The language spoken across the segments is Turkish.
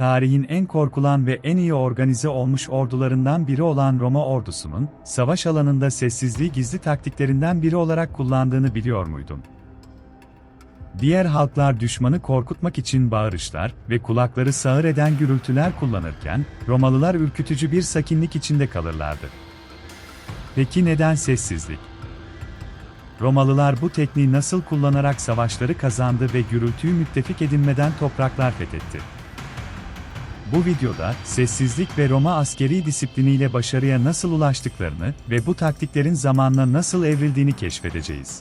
tarihin en korkulan ve en iyi organize olmuş ordularından biri olan Roma ordusunun, savaş alanında sessizliği gizli taktiklerinden biri olarak kullandığını biliyor muydun? Diğer halklar düşmanı korkutmak için bağırışlar ve kulakları sağır eden gürültüler kullanırken, Romalılar ürkütücü bir sakinlik içinde kalırlardı. Peki neden sessizlik? Romalılar bu tekniği nasıl kullanarak savaşları kazandı ve gürültüyü müttefik edinmeden topraklar fethetti? Bu videoda sessizlik ve Roma askeri disipliniyle başarıya nasıl ulaştıklarını ve bu taktiklerin zamanla nasıl evrildiğini keşfedeceğiz.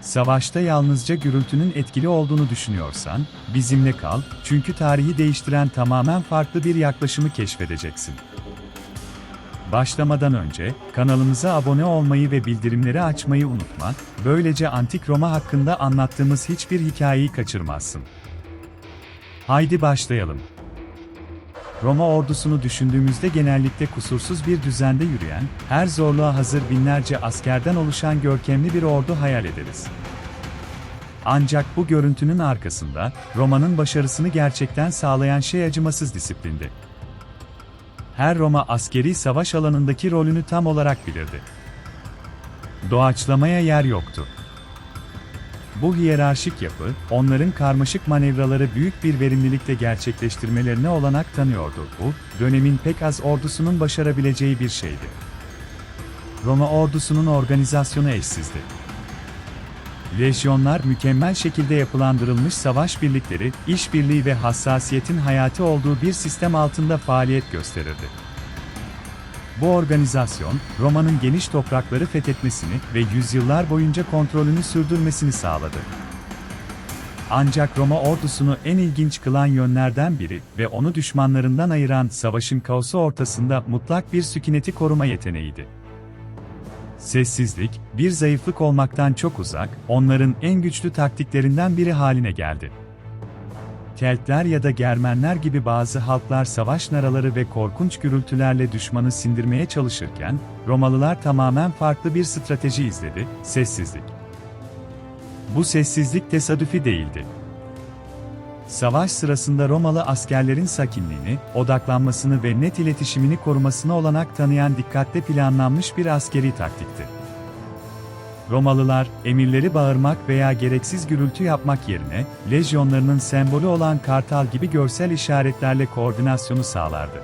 Savaşta yalnızca gürültünün etkili olduğunu düşünüyorsan, bizimle kal, çünkü tarihi değiştiren tamamen farklı bir yaklaşımı keşfedeceksin. Başlamadan önce, kanalımıza abone olmayı ve bildirimleri açmayı unutma, böylece Antik Roma hakkında anlattığımız hiçbir hikayeyi kaçırmazsın. Haydi başlayalım. Roma ordusunu düşündüğümüzde genellikle kusursuz bir düzende yürüyen, her zorluğa hazır binlerce askerden oluşan görkemli bir ordu hayal ederiz. Ancak bu görüntünün arkasında, Roma'nın başarısını gerçekten sağlayan şey acımasız disiplindi. Her Roma askeri savaş alanındaki rolünü tam olarak bilirdi. Doğaçlamaya yer yoktu. Bu hiyerarşik yapı, onların karmaşık manevraları büyük bir verimlilikle gerçekleştirmelerine olanak tanıyordu. Bu, dönemin pek az ordusunun başarabileceği bir şeydi. Roma ordusunun organizasyonu eşsizdi. Lejyonlar mükemmel şekilde yapılandırılmış savaş birlikleri, işbirliği ve hassasiyetin hayati olduğu bir sistem altında faaliyet gösterirdi. Bu organizasyon, Roma'nın geniş toprakları fethetmesini ve yüzyıllar boyunca kontrolünü sürdürmesini sağladı. Ancak Roma ordusunu en ilginç kılan yönlerden biri ve onu düşmanlarından ayıran savaşın kaosu ortasında mutlak bir sükuneti koruma yeteneğiydi. Sessizlik, bir zayıflık olmaktan çok uzak, onların en güçlü taktiklerinden biri haline geldi. Keltler ya da Germenler gibi bazı halklar savaş naraları ve korkunç gürültülerle düşmanı sindirmeye çalışırken, Romalılar tamamen farklı bir strateji izledi, sessizlik. Bu sessizlik tesadüfi değildi. Savaş sırasında Romalı askerlerin sakinliğini, odaklanmasını ve net iletişimini korumasına olanak tanıyan dikkatle planlanmış bir askeri taktikti. Romalılar, emirleri bağırmak veya gereksiz gürültü yapmak yerine, lejyonlarının sembolü olan kartal gibi görsel işaretlerle koordinasyonu sağlardı.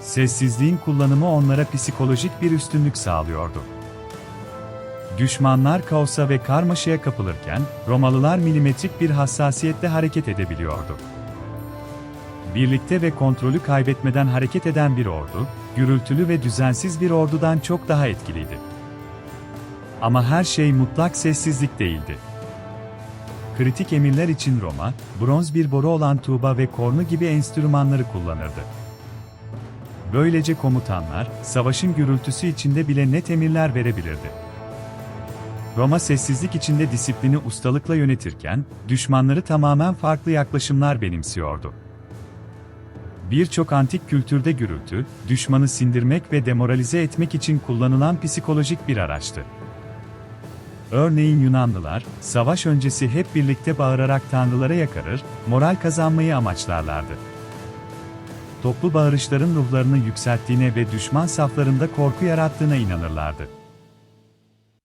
Sessizliğin kullanımı onlara psikolojik bir üstünlük sağlıyordu. Düşmanlar kaosa ve karmaşaya kapılırken, Romalılar milimetrik bir hassasiyetle hareket edebiliyordu. Birlikte ve kontrolü kaybetmeden hareket eden bir ordu, gürültülü ve düzensiz bir ordudan çok daha etkiliydi. Ama her şey mutlak sessizlik değildi. Kritik emirler için Roma, bronz bir boru olan tuğba ve kornu gibi enstrümanları kullanırdı. Böylece komutanlar, savaşın gürültüsü içinde bile net emirler verebilirdi. Roma sessizlik içinde disiplini ustalıkla yönetirken, düşmanları tamamen farklı yaklaşımlar benimsiyordu. Birçok antik kültürde gürültü, düşmanı sindirmek ve demoralize etmek için kullanılan psikolojik bir araçtı. Örneğin Yunanlılar, savaş öncesi hep birlikte bağırarak tanrılara yakarır, moral kazanmayı amaçlarlardı. Toplu bağırışların ruhlarını yükselttiğine ve düşman saflarında korku yarattığına inanırlardı.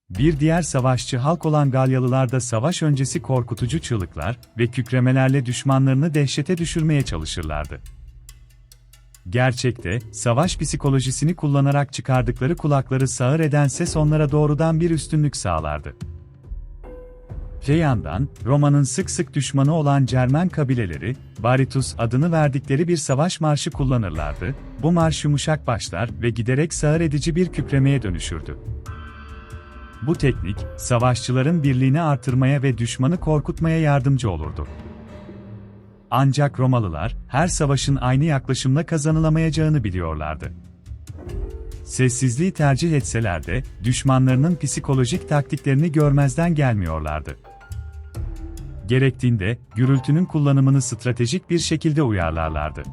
Bir diğer savaşçı halk olan Galyalılar da savaş öncesi korkutucu çığlıklar ve kükremelerle düşmanlarını dehşete düşürmeye çalışırlardı. Gerçekte, savaş psikolojisini kullanarak çıkardıkları kulakları sağır eden ses onlara doğrudan bir üstünlük sağlardı. Öte yandan, Roma'nın sık sık düşmanı olan Cermen kabileleri, Baritus adını verdikleri bir savaş marşı kullanırlardı, bu marş yumuşak başlar ve giderek sağır edici bir kükremeye dönüşürdü. Bu teknik, savaşçıların birliğini artırmaya ve düşmanı korkutmaya yardımcı olurdu. Ancak Romalılar, her savaşın aynı yaklaşımla kazanılamayacağını biliyorlardı. Sessizliği tercih etseler de, düşmanlarının psikolojik taktiklerini görmezden gelmiyorlardı. Gerektiğinde, gürültünün kullanımını stratejik bir şekilde uyarlarlardı.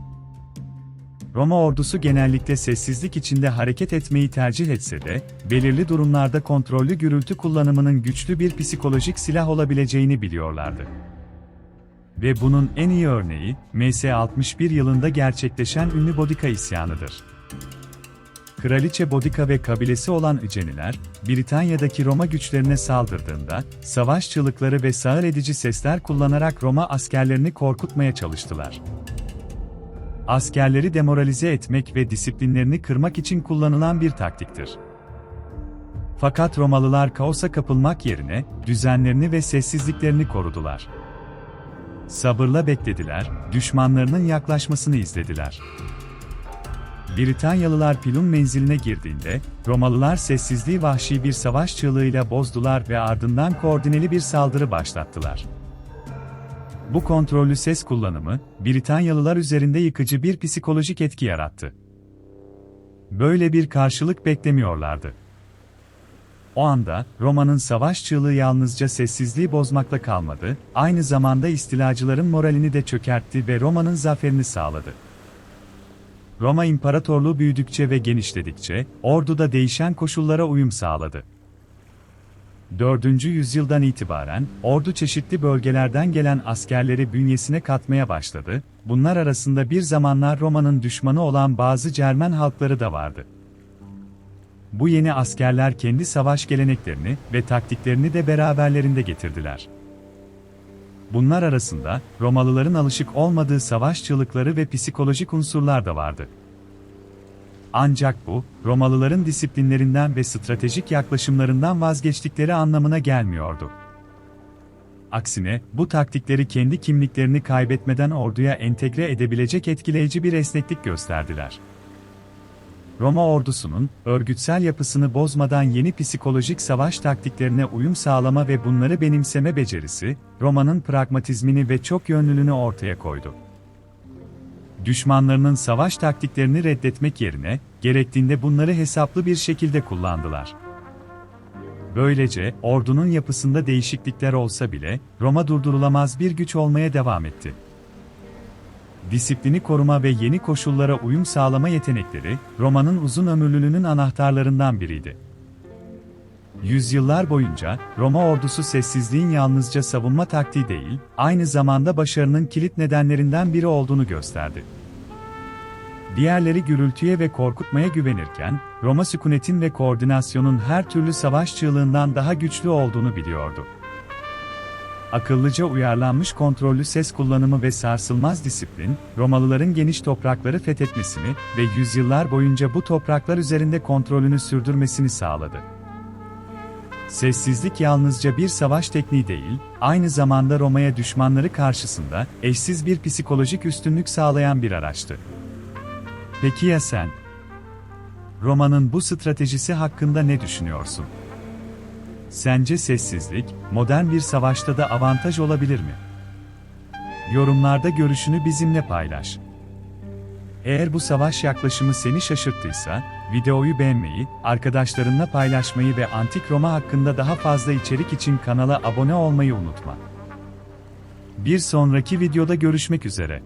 Roma ordusu genellikle sessizlik içinde hareket etmeyi tercih etse de, belirli durumlarda kontrollü gürültü kullanımının güçlü bir psikolojik silah olabileceğini biliyorlardı. Ve bunun en iyi örneği, MS 61 yılında gerçekleşen ünlü Bodica isyanıdır. Kraliçe Bodica ve kabilesi olan Iceniler, Britanya'daki Roma güçlerine saldırdığında, savaş çığlıkları ve sağır edici sesler kullanarak Roma askerlerini korkutmaya çalıştılar. Askerleri demoralize etmek ve disiplinlerini kırmak için kullanılan bir taktiktir. Fakat Romalılar kaosa kapılmak yerine, düzenlerini ve sessizliklerini korudular. Sabırla beklediler, düşmanlarının yaklaşmasını izlediler. Britanyalılar Pilun menziline girdiğinde, Romalılar sessizliği vahşi bir savaş çığlığıyla bozdular ve ardından koordineli bir saldırı başlattılar. Bu kontrollü ses kullanımı, Britanyalılar üzerinde yıkıcı bir psikolojik etki yarattı. Böyle bir karşılık beklemiyorlardı. O anda, Roma'nın savaş çığlığı yalnızca sessizliği bozmakla kalmadı, aynı zamanda istilacıların moralini de çökertti ve Roma'nın zaferini sağladı. Roma İmparatorluğu büyüdükçe ve genişledikçe, ordu da değişen koşullara uyum sağladı. 4. yüzyıldan itibaren, ordu çeşitli bölgelerden gelen askerleri bünyesine katmaya başladı, bunlar arasında bir zamanlar Roma'nın düşmanı olan bazı Cermen halkları da vardı. Bu yeni askerler kendi savaş geleneklerini ve taktiklerini de beraberlerinde getirdiler. Bunlar arasında, Romalıların alışık olmadığı savaş çığlıkları ve psikolojik unsurlar da vardı. Ancak bu, Romalıların disiplinlerinden ve stratejik yaklaşımlarından vazgeçtikleri anlamına gelmiyordu. Aksine, bu taktikleri kendi kimliklerini kaybetmeden orduya entegre edebilecek etkileyici bir esneklik gösterdiler. Roma ordusunun, örgütsel yapısını bozmadan yeni psikolojik savaş taktiklerine uyum sağlama ve bunları benimseme becerisi, Roma'nın pragmatizmini ve çok yönlülüğünü ortaya koydu. Düşmanlarının savaş taktiklerini reddetmek yerine, gerektiğinde bunları hesaplı bir şekilde kullandılar. Böylece, ordunun yapısında değişiklikler olsa bile, Roma durdurulamaz bir güç olmaya devam etti disiplini koruma ve yeni koşullara uyum sağlama yetenekleri, Roma'nın uzun ömürlülüğünün anahtarlarından biriydi. Yüzyıllar boyunca, Roma ordusu sessizliğin yalnızca savunma taktiği değil, aynı zamanda başarının kilit nedenlerinden biri olduğunu gösterdi. Diğerleri gürültüye ve korkutmaya güvenirken, Roma sükunetin ve koordinasyonun her türlü savaş çığlığından daha güçlü olduğunu biliyordu akıllıca uyarlanmış kontrollü ses kullanımı ve sarsılmaz disiplin, Romalıların geniş toprakları fethetmesini ve yüzyıllar boyunca bu topraklar üzerinde kontrolünü sürdürmesini sağladı. Sessizlik yalnızca bir savaş tekniği değil, aynı zamanda Roma'ya düşmanları karşısında eşsiz bir psikolojik üstünlük sağlayan bir araçtı. Peki ya sen? Roma'nın bu stratejisi hakkında ne düşünüyorsun? Sence sessizlik, modern bir savaşta da avantaj olabilir mi? Yorumlarda görüşünü bizimle paylaş. Eğer bu savaş yaklaşımı seni şaşırttıysa, videoyu beğenmeyi, arkadaşlarınla paylaşmayı ve Antik Roma hakkında daha fazla içerik için kanala abone olmayı unutma. Bir sonraki videoda görüşmek üzere.